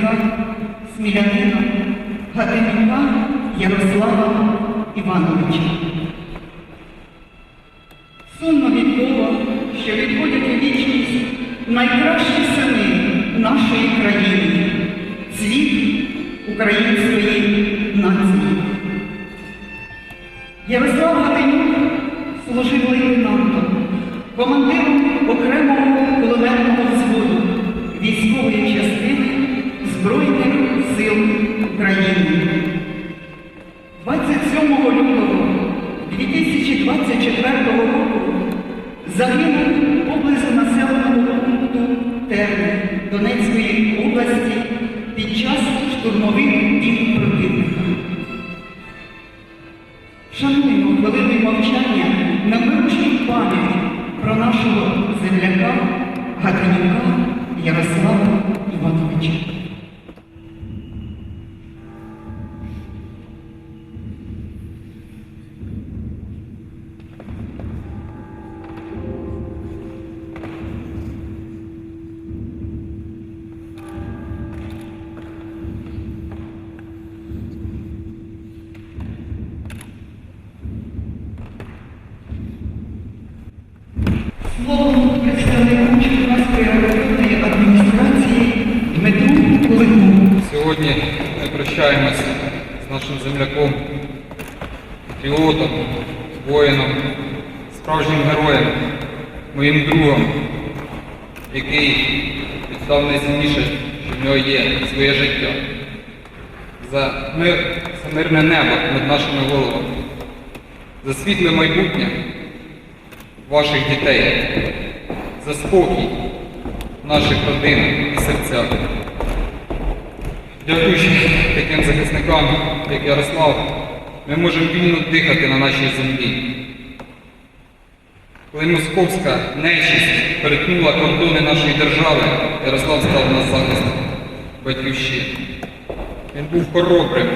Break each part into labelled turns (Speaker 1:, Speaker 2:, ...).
Speaker 1: захисника смілянина Гатинюка Ярослава Івановича. Сумно від того, що відходять у вічність найкращі сини нашої країни, цвіт української Терни Донецької області під час штурмових дій противника. Шануємо хвилиною мовчання на виручну пам'ять про нашого земляка Гатинюка Ярослава Івановича.
Speaker 2: Сьогодні ми прощаємося з нашим земляком, патріотом, воїном, справжнім героєм, моїм другом, який віддав найцінніше, що в нього є своє життя. За мир, за мирне небо над нашими головами, за світле майбутнє ваших дітей, за спокій наших родин і серцях. Дякуючи таким захисникам, як Ярослав, ми можемо вільно дихати на нашій землі. Коли московська нечість перетнула кордони нашої держави, Ярослав став на захист батьківщини. Він був хоробрим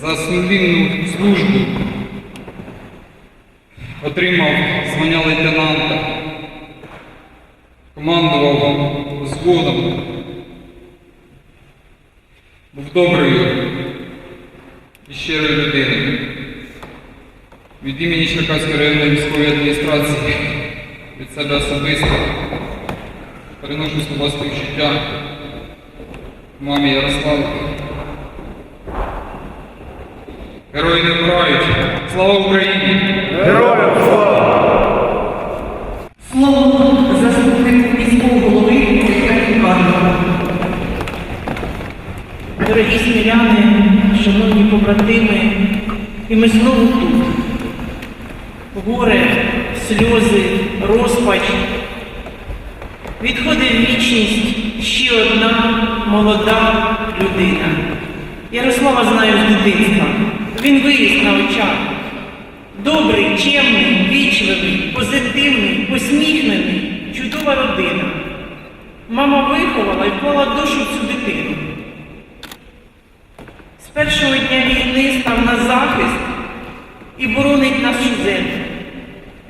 Speaker 2: за сумлінну службу, отримав звання лейтенанта, командував взводом, був доброю і щирою людиною. Від імені Черкаської районної військової адміністрації, від себе особисто переношу слова співчуття мамі Ярославі. Герої не вмирають. Слава Україні!
Speaker 3: Героям
Speaker 4: побратими, і ми знову тут. Горе, сльози, розпач. Відходить вічність ще одна молода людина. Ярослава знаю з дитинства. Він виріс на очах. Добрий, чемний, вічливий, позитивний, посміхнений, чудова родина. Мама виховала і вклала душу цю дитину. Першого дня війни став на захист і боронить нашу землю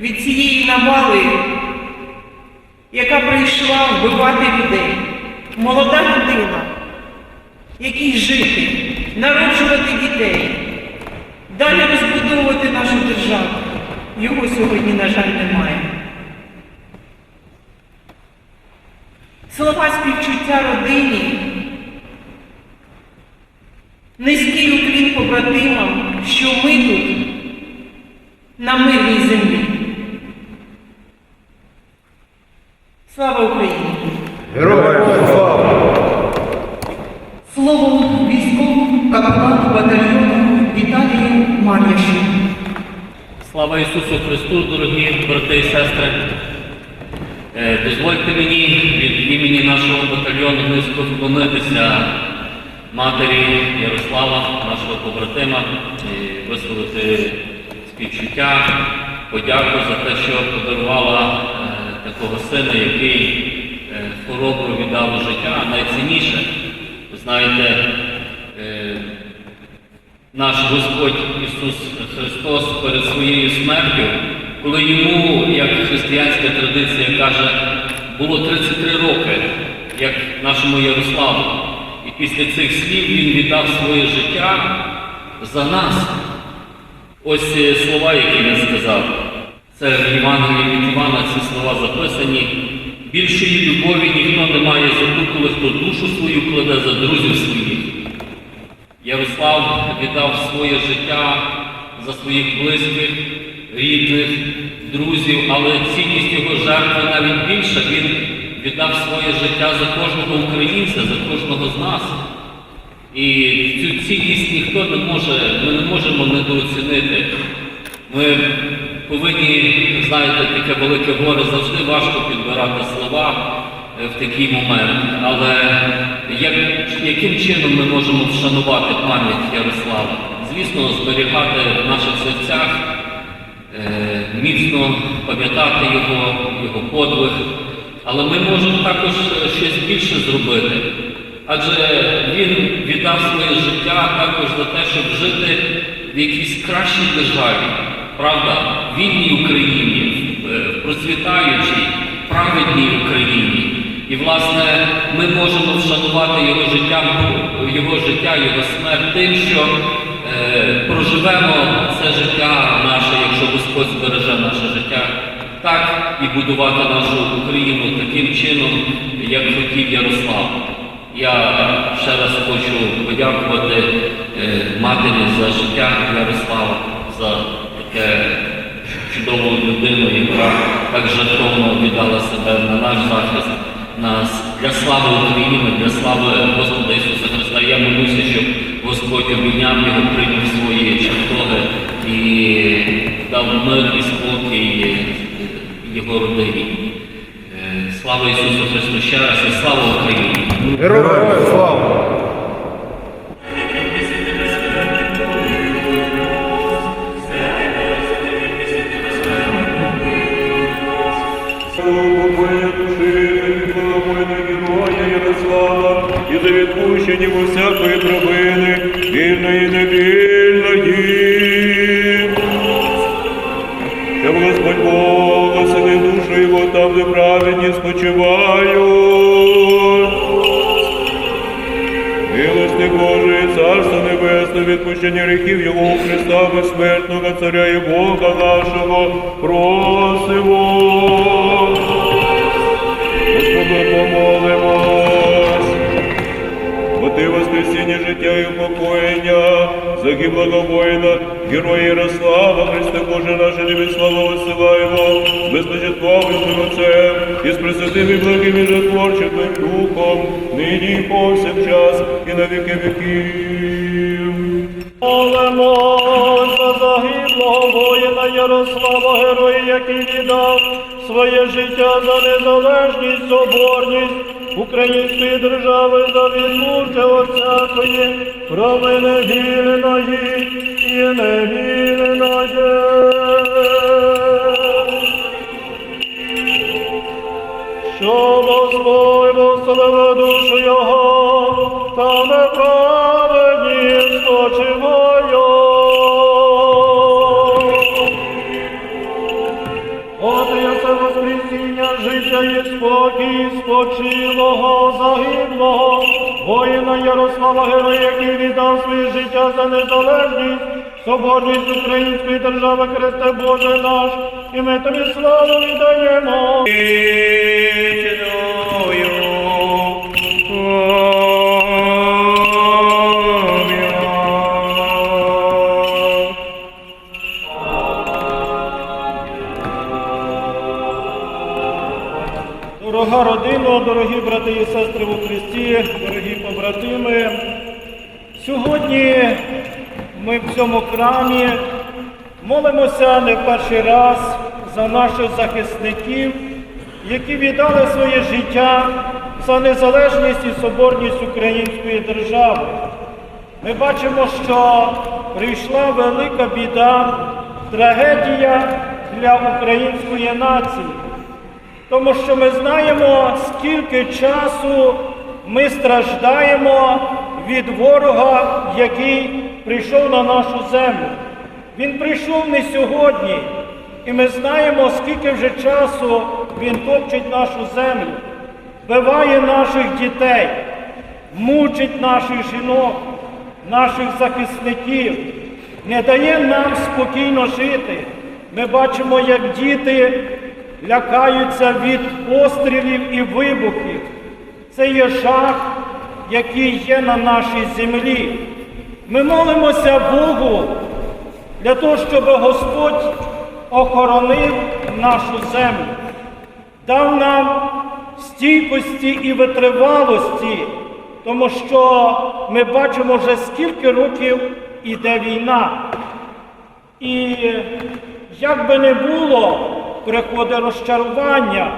Speaker 4: від цієї навали, яка прийшла вбивати людей. Молода людина, якій жити, народжувати дітей, далі розбудовувати нашу державу. Його сьогодні, на жаль, немає. Слова співчуття родині Низький уклін побратимам, що ми тут на мирній землі. Слава Україні!
Speaker 3: Героям слава!
Speaker 1: Слово військовому капелану батальйону Віталію Мар'яшу.
Speaker 5: Слава Ісусу Христу, дорогі брати і сестри. Е, Дозвольте мені від імені нашого батальйону низько вклонитися матері Ярослава, нашого побратима, висловити співчуття, подяку за те, що подарувала е, такого сина, який е, хоробро віддав життя. А найцінніше, ви знаєте, е, наш Господь Ісус Христос перед своєю смертю, коли йому, як християнська традиція каже, було 33 роки, як нашому Ярославу. І після цих слів він віддав своє життя за нас. Ось е, слова, які він сказав. Це в Євангелії від Івана ці слова записані. Більшої любові ніхто не має за ту, коли хто душу свою кладе за друзів своїх. Ярослав віддав своє життя за своїх близьких, рідних, друзів, але цінність його жертви навіть більша. Він віддав своє життя за кожного українця, за кожного з нас. І цю цінність ніхто не може, ми не можемо недооцінити. Ми повинні, знаєте, таке велике горе завжди важко підбирати слова е, в такий момент. Але як, яким чином ми можемо вшанувати пам'ять Ярослава? Звісно, зберігати в наших серцях, е, міцно пам'ятати його, його подвиг. Але ми можемо також е, щось більше зробити. Адже він віддав своє життя також за те, щоб жити в якійсь кращій державі, правда, вільній Україні, е, процвітаючій, праведній Україні. І, власне, ми можемо вшанувати його життя, його життя, його смерть тим, що е, проживемо це життя наше, якщо Господь збереже наше життя, так і будувати нашу Україну таким чином, як хотів Ярослав. Я ще раз хочу подякувати е, матері за життя Ярослава, за таке чудову людину, яка так жертовно віддала себе на наш захист, нас для слави України, для слави Господа Ісуса Христа. Я молюся, щоб Господь обійняв його, прийняв свої чертоги і дав мир і спокій його родині. Е, Слава Ісусу Христу ще раз і слава Україні!
Speaker 3: Героям слава!
Speaker 6: І за відпущення усякої провини, вільної і праведні спочивають. Милости Божої, Царство Небесне, відпущення гріхів Його Христа безсмертного Царя і Бога нашого просимо. Господи, помолимось. Ти воскресіння життя і упокоєння, загиблого воїна, героя Ярослава, Христе Боже наше, тобі славу висилаємо, безпочатковим Отцем, і з пресвятим і благим і житворчим Духом, нині і повсякчас, і на віки віків.
Speaker 7: Молимось за загиблого воїна Ярослава, героя, який віддав своє життя за незалежність, соборність української держави, за відмурча всякої, провини вільної і невільної. Що Господь благословив душу його, та не неправедні життя і спокій спочилого загиблого, воїна Ярослава Героя, який віддав своє життя за незалежність, соборність української держави Христе Боже наш, і ми тобі славу віддаємо. Дорога дорогі брати і сестри у Христі, дорогі побратими. Сьогодні ми в цьому храмі молимося не перший раз за наших захисників, які віддали своє життя за незалежність і соборність української держави. Ми бачимо, що прийшла велика біда, трагедія для української нації. Тому що ми знаємо, скільки часу ми страждаємо від ворога, який прийшов на нашу землю. Він прийшов не сьогодні, І ми знаємо, скільки вже часу він топчить нашу землю, вбиває наших дітей, мучить наших жінок, наших захисників, не дає нам спокійно жити. Ми бачимо, як діти лякаються від пострілів і вибухів. Це є жах, який є на нашій землі. Ми молимося Богу для того, щоб Господь охоронив нашу землю, дав нам стійкості і витривалості, тому що ми бачимо вже скільки років іде війна. І як би не було, приходить розчарування,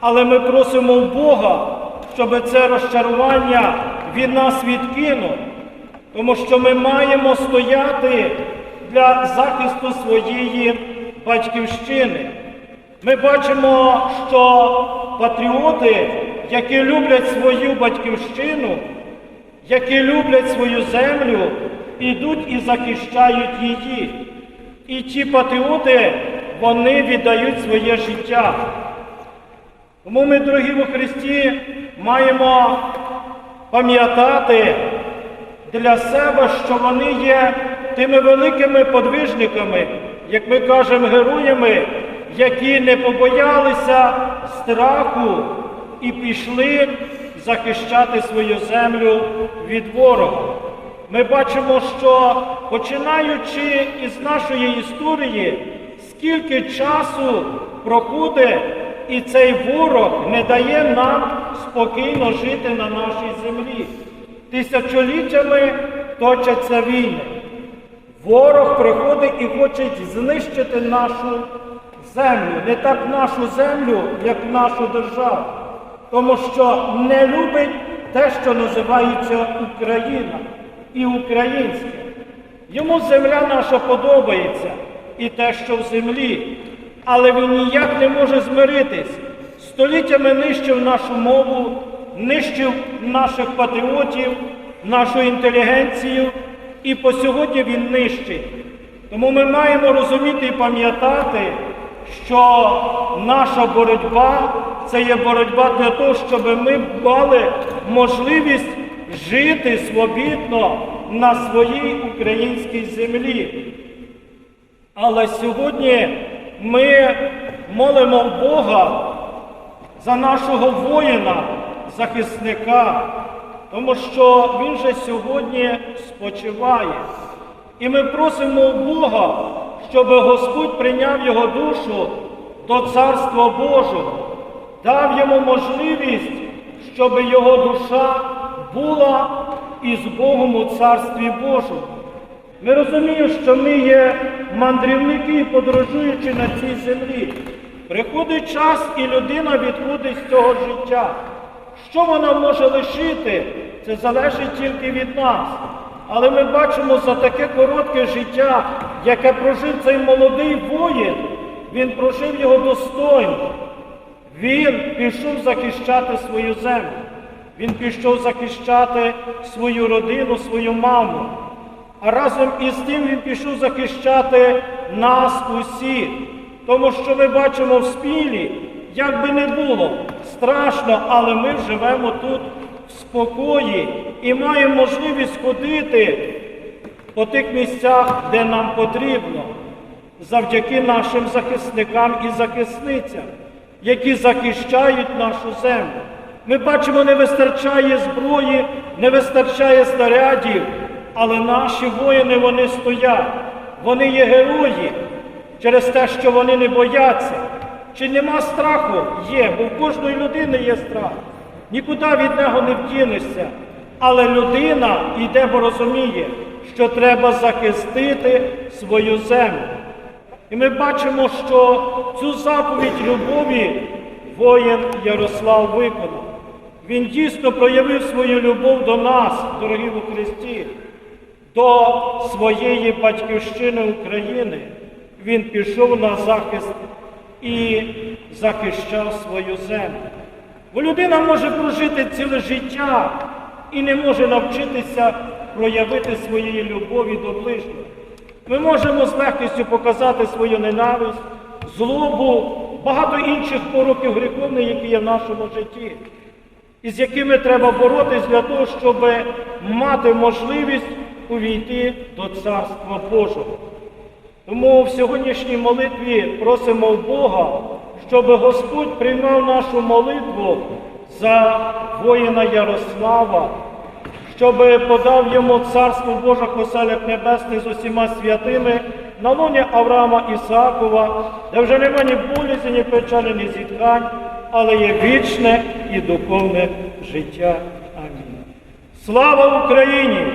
Speaker 7: але ми просимо в Бога, щоб це розчарування від нас відкинув, тому що ми маємо стояти для захисту своєї батьківщини. Ми бачимо, що патріоти, які люблять свою батьківщину, які люблять свою землю, ідуть і захищають її. І ті патріоти, вони віддають своє життя. Тому ми, дорогі у Христі, маємо пам'ятати для себе, що вони є тими великими подвижниками, як ми кажемо, героями, які не побоялися страху і пішли захищати свою землю від ворога. Ми бачимо, що починаючи із нашої історії, скільки часу проходить, і цей ворог не дає нам спокійно жити на нашій землі. Тисячоліттями точаться війни. Ворог приходить і хоче знищити нашу землю, не так нашу землю, як нашу державу, тому що не любить те, що називається Україна і українське. Йому земля наша подобається і те, що в землі, але він ніяк не може змиритись. Століттями нищив нашу мову, нищив наших патріотів, нашу інтелігенцію, і по сьогодні він нищить. Тому ми маємо розуміти і пам'ятати, що наша боротьба це є боротьба для того, щоб ми мали можливість жити свобідно на своїй українській землі. Але сьогодні ми молимо Бога за нашого воїна, захисника, тому що він же сьогодні спочиває. І ми просимо Бога, щоб Господь прийняв його душу до Царства Божого, дав йому можливість, щоб його душа була із Богом у Царстві Божому. Ми розуміємо, що ми є мандрівники, подорожуючи на цій землі. Приходить час, і людина відходить з цього життя. Що вона може лишити, це залежить тільки від нас. Але ми бачимо за таке коротке життя, яке прожив цей молодий воїн, він прожив його достойно. Він пішов захищати свою землю. Він пішов захищати свою родину, свою маму. А разом із тим він пішов захищати нас усіх. Тому що ми бачимо в спілі, як би не було, страшно, але ми живемо тут в спокої і маємо можливість ходити по тих місцях, де нам потрібно, завдяки нашим захисникам і захисницям, які захищають нашу землю. Ми бачимо, не вистачає зброї, не вистачає снарядів, але наші воїни вони стоять, вони є герої через те, що вони не бояться. Чи нема страху? Є, бо в кожної людини є страх. Нікуди від нього не вдінешся. Але людина йде, бо розуміє, що треба захистити свою землю. І ми бачимо, що цю заповідь любові воїн Ярослав виконав. Він дійсно проявив свою любов до нас, дорогі у Христі, до своєї батьківщини України. Він пішов на захист і захищав свою землю. Бо людина може прожити ціле життя і не може навчитися проявити своєї любові до ближнього. Ми можемо з легкістю показати свою ненависть, злобу, багато інших пороків гріховних, які є в нашому житті, і з якими треба боротись для того, щоб мати можливість увійти до Царства Божого. Тому в сьогоднішній молитві просимо в Бога, щоб Господь приймав нашу молитву за воїна Ярослава, щоб подав йому царство Боже оселях небесних з усіма святими, на луні Авраама Ісакова, де вже нема ні болізі, ні печалі, ні зітхань, але є вічне і духовне життя. Слава Україні!